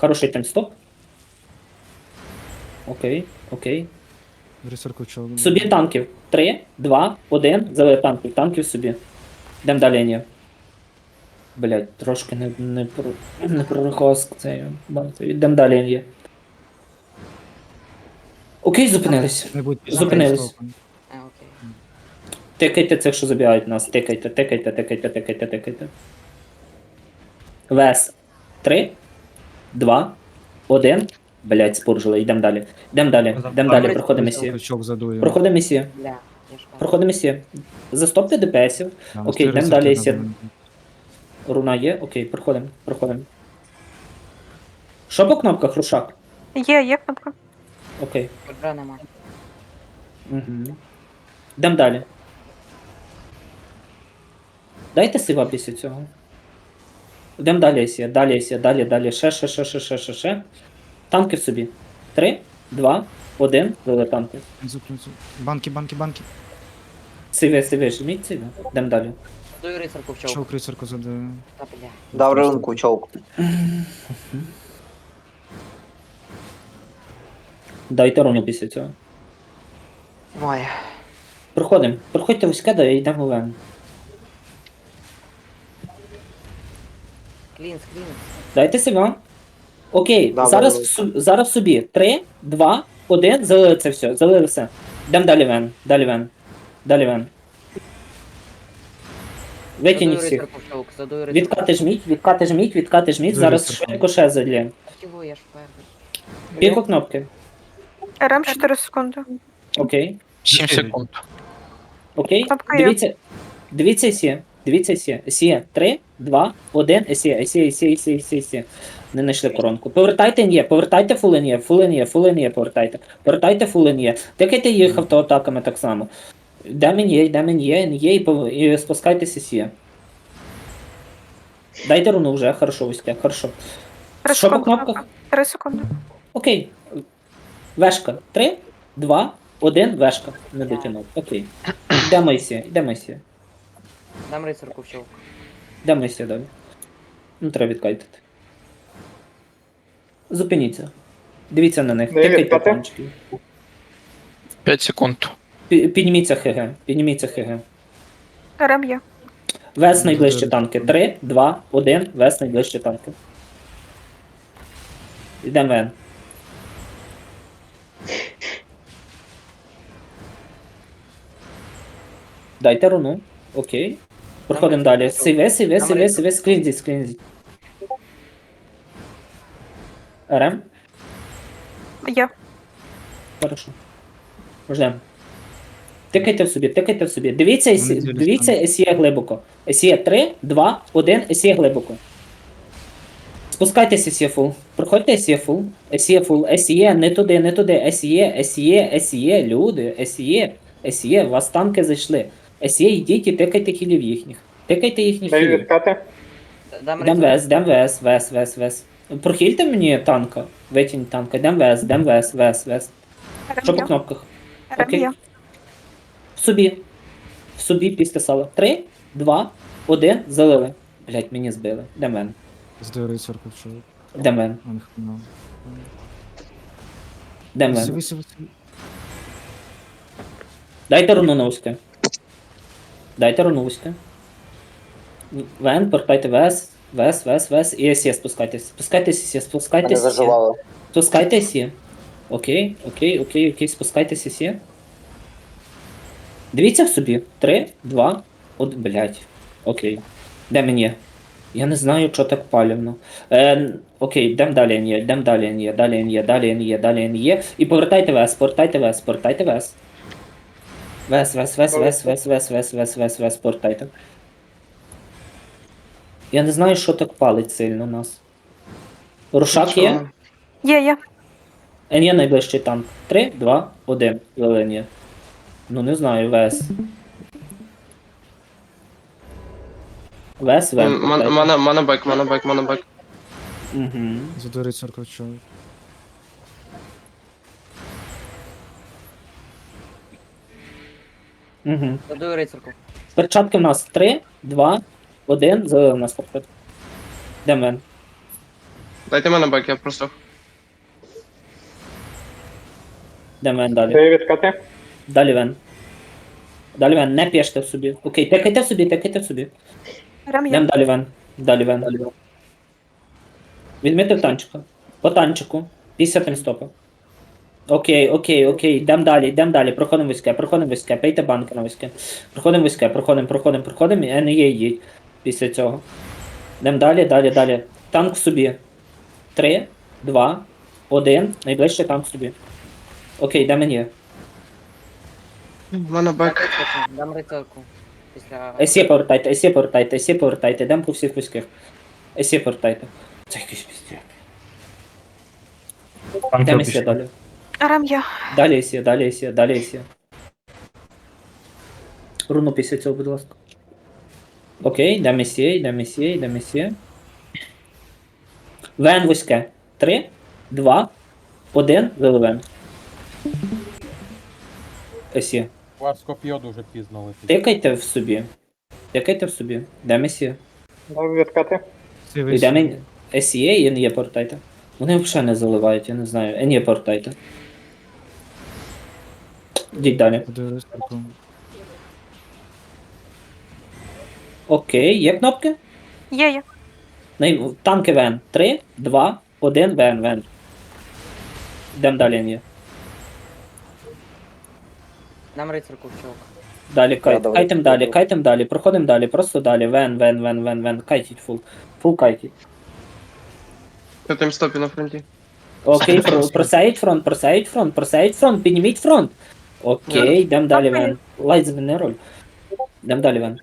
Хороший таймстоп. Окей, окей. Рисерку чого? Собі танків. 3, 2, 1. Завели танків. Танків собі. Йдем далі, ні. Блять, трошки не, не, про, не прорахував цей. Йдем далі, є. Окей, зупинились. Не будь Зупинились. А, окей. Тикайте цих, що забігають нас. Тикайте, тикайте, тикайте, тикайте, тикайте. Вес. 3, 2, 1. Блять, спуржили. Йдем далі. Йдем далі. Йдем далі. Проходимо місію. Крючок задує. Проходимо місію. Бля, я ж. Проходимо місію. Застопте ДПСів. Там Окей, чотири йдем далі, сі- Руна є. Окей, проходимо. Проходимо. Що по кнопках, рушак? Є, є кнопка. Окей. Квадра нема. Угу. Йдем далі. Дайте сива після цього. Йдем далі, сія, далі, сія, далі, далі. Ще, ще, ще, ще, ще, ще, ще. Танки в собі. Три, два, один. Вели танки. Банки, банки, банки. Сиве, сиве, жміть сиве. Йдем далі. Даю рицарку в чоп. Чок. Та бля. Дав ринку човк. Дайте руну після цього. Ой. Проходимо. Проходьте вузьке, да і йдемо в Лен. Клінс, клінс. Дайте сива. Окей, Да, зараз, давай. в су- зараз в собі. Три, два, один, залили це все, залили все. Йдемо далі вен, далі вен, далі вен. Витягніть всіх. Відкати жміть, відкати жміть, відкати жміть. Зараз високо. швидко ще перший. Кілька кнопки. РМ 4 секунди. Окей. 7 секунд. Окей. Кнопка є. Дивіться. Дивіться сі. Дивіться сі. Сі. Три, два, один, сі, сі, сі, сі, сі, сі. Не знайшли коронку. Повертайте є, повертайте фулен фулен є, фулен є, повертайте. Повертайте фулен є. Тикайте їх автоатаками так само. Демін є, демін є, є, і, пов- і спускайтеся сі. Дайте руну вже, хорошо, вузьке, хорошо. 3 Що по секунди. кнопках? 3 секунди. Окей. Вешка. Три, два, один, вешка. Не дотягнув. Окей. Йдемо ісі, йдемо ісі. Дам рицарку в чоп. Йдемо ісі далі. Ну, треба відкайтити. Зупиніться. Дивіться на них. Не Тикайте відкати? панчики. 5 секунд. Пі- Підніміться ХГ. Підніміться ХГ. РМ є. Вес найближчі танки. Три, два, один. Вес найближчі танки. Йдемо вен. Дайте руну. Окей. Проходимо далі. Сиве, сиве, сиве, сиве, склінзіть, склінзіть. РМ? Є. Хорошо. Ждем. Тикайте в собі, тикайте в собі. Дивіться, Вони дивіться есія глибоко. Есія 3, 2, 1, есія глибоко. Спускайтеся есія фул. Проходьте есія фул. Есія фул. Есія, не туди, не туди. Есія, есія, есія, люди, есія, у вас танки зайшли. Есія, йдіть і тикайте хілів їхніх. Тикайте їхніх Даю хілів. відкати. Дам Дем рицарку. вес, дем вес, вес, вес, вес. Прохильте мені танка. Витягніть танка. Дем вес, дем вес, вес, вес. Що по кнопках? Окей. В собі. В собі після сала. Три, два, один, залили. Блять, мені збили. Де мен? Задує рисерку чок. Де мен? А, не хрена. Де мен? Дайте руну на узьке. Дайте руну. Вен, портайте вес, вес, вес, вес. І сі спускайтесь. Спускайтесь, сі, спускайтесь. сі. заживало. Спускайте сі. Окей, окей, окей, окей, спускайтеся сі. Дивіться в собі. Три, два, один. Блять. Окей. Де мені? Я не знаю, що так палівно. Е, окей, йдемо далі є, йдемо далі є, далі є, далі є, далі є. І повертайте вес, повертайте вес, повертайте вес. Вес, вес, вес, вес, вес, вес, вес, вес, вес, вес, повертайте. Я не знаю, що так палить сильно нас. Рушак є? Є, є. Енія найближчий танк. 3, 2, 1. Зелені. Ну не знаю, Вес. Вес, Вен. Мана, мана бек, мана бек, мана бек. Угу. Задує рисерку чок. Угу. Задую рицарку. Перчатки в нас 3, 2, 1. Залили в нас перчатки. Де Вен? Дайте монобайк, я просто. Йдемо вен далі. Ти відкати? Далі вен. Далі вен, не піште в собі. Окей, тикайте в собі, тикайте в собі. Рем Йдемо є. далі вен. Далі вен. Відмити в танчика. По танчику. 50 стопа. Окей, окей, окей. Йдемо далі, йдемо далі. Проходимо війське, проходимо війське, пейте банки на війське. Проходимо війське, проходимо, проходимо, проходимо, і не є їдь після цього. Йдемо далі, далі, далі. Танк собі. Три, два, один. Найближче танк собі. Окей, де мені? Монобайк. дам рицарку. Після... Есі повертайте, есі повертайте, есі повертайте, йдемо по всіх військах. Есі повертайте. Це якийсь піздець. Йдемо есі далі. Є. Далі есі, далі есі, далі есі. Руну після цього, будь ласка. Окей, йдемо есі, йдемо есі, йдемо есі. Вен вузьке. Три, два, один, виливен. Есі. У вас коп'є дуже пізно летить. Тикайте в собі. Тикайте в собі. Йдемо есі. Дай відкати. Йдемо SEA і NE портайте. Вони взагалі не заливають, я не знаю. NE портайте. Йдіть далі. Окей, є кнопки? Є, є. Най- Танки ВН. 3, 2, 1, ВН, ВН. Йдемо далі NE. Дам рицарку в. Далі кайт. давай. Кайтем далі, кайтем далі. Проходимо далі, просто далі. Вен, вен, вен, вен, вен. Кайтіть фул. Фул кайтіть. На тим стопі на фронті. Окей, про- просеють фронт, просеють фронт, просеють фронт, підніміть фронт. Окей, йдемо далі, Вен. Лайт зміни роль. Йдемо далі, Вен.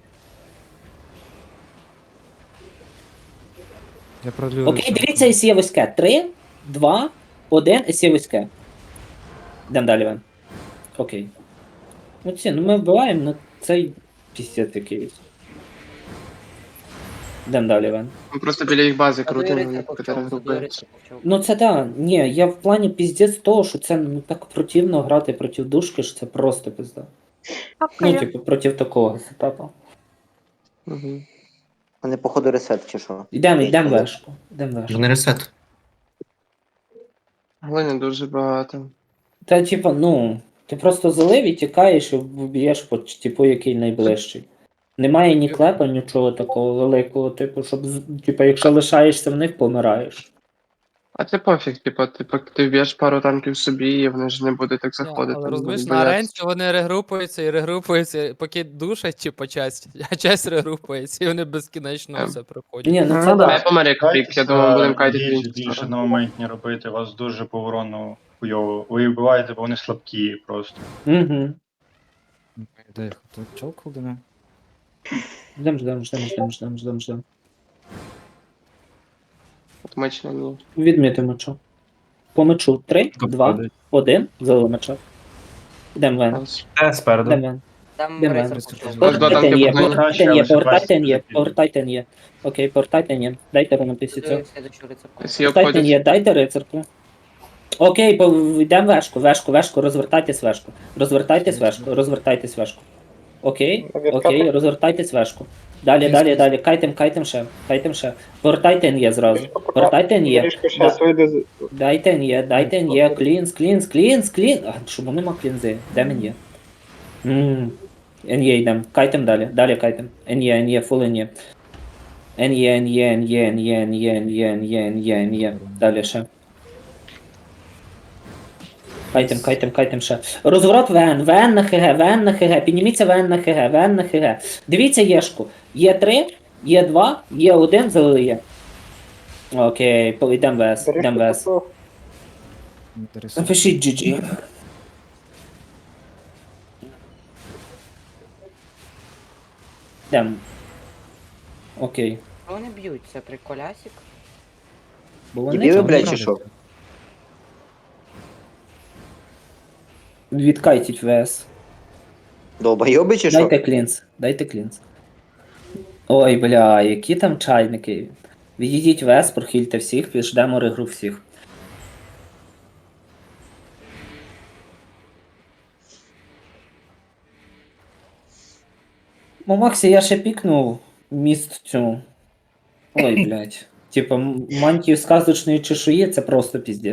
Я продлю Окей, дивіться, ісє вузьке. 3, 2, 1, ісє вузьке. Йдемо далі, Вен. Окей. Ну ці, ну ми вбиваємо, ну цей пісець якийсь. Йдемо далі, Вен. Ми просто біля їх бази групи. в чолк. Ну це да, ні, я в плані піздець того, що це ну так противно грати проти душки, що це просто пизда. Ну, типу, проти такого сетапу. Угу. Вони, походу, ресет чи що? Йдемо, йдемо вешку. Йдемо вешку. Не ресет. Глини дуже багато. Та типу, ну, ти просто залив і тікаєш і вб'єш по типу, який найближчий. Немає ні клепа, нічого такого великого, типу, щоб з- типу, якщо лишаєшся в них, помираєш. А це пофіг, типу, ти поки ти вб'єш пару танків собі, і вони ж не будуть так Ні, заходити. Але розумієш, на аренці вони регрупуються і регрупуються, поки душать, типу, часть, а часть регрупується, і вони безкінечно Ем. все проходять. Ні, ну Ну, це да. помер як пік, я думаю, будемо кайтити більше, на моментні робити, вас дуже по хуйово. Ви вбиваєте, бо вони слабкі просто. Угу. Де їх? Тут чолк холдине? Ждем, ждем, ждем, ждем, ждем, ждем, ждем. От меч на ній. Відміти мечу. По мечу. 3, 2, 1, залив меча. Йдемо вен. Те спереду. Йдемо вен. Де рицарку Вен? Ось два Повертайте танки є, погнали. є, Ще повертайте є, бачите. повертайте є. Окей, повертайте є. Дайте руну після цього. Рицарку. Всі обходять. є, дайте рицарку. Окей, по- йдемо вешку, вешку, вешку, розвертайтесь вешку. Розвертайтесь вешку, розвертайтесь вешку. Окей, окей, розвертайтесь вешку. Далі, далі, далі, кайтем, кайтем ще, кайтем ще. Повертайте НЄ зразу. Повертайте НЄ. Дайте НЄ, дайте НЄ, клінс, клінс, клінс, клінс. А, чому нема клінзи? Де НЄ? НЄ йдем, кайтем далі, далі кайтем. НЄ, НЄ, фул НЄ. НЄ, НЄ, НЄ, НЄ, НЄ, НЄ, НЄ, НЄ, НЄ. Далі ще. Кайтем, кайтем, кайтем ще. Розворот ВН, ВН на ХГ, ВН на ХГ, підніміться ВН на ХГ, ВН на ХГ. Дивіться Єшку. Є 3, є 2, є 1, залили є. Окей, йдемо ВС, йдемо ВС. Напишіть GG. Йдемо. Окей. Вони б'ють, це приколясик. Бо вони Дебіли, блядь, чи що? Відкайтіть ВС. Долбойоби чи що? Дайте клінс, дайте клінс. Ой, бля, які там чайники. Відійдіть ВС, прохильте всіх, підждемо регру всіх. Ну, Максі, я ще пікнув міст цю. Ой, блядь. Типа, мантію сказочної чешуї це просто піздець.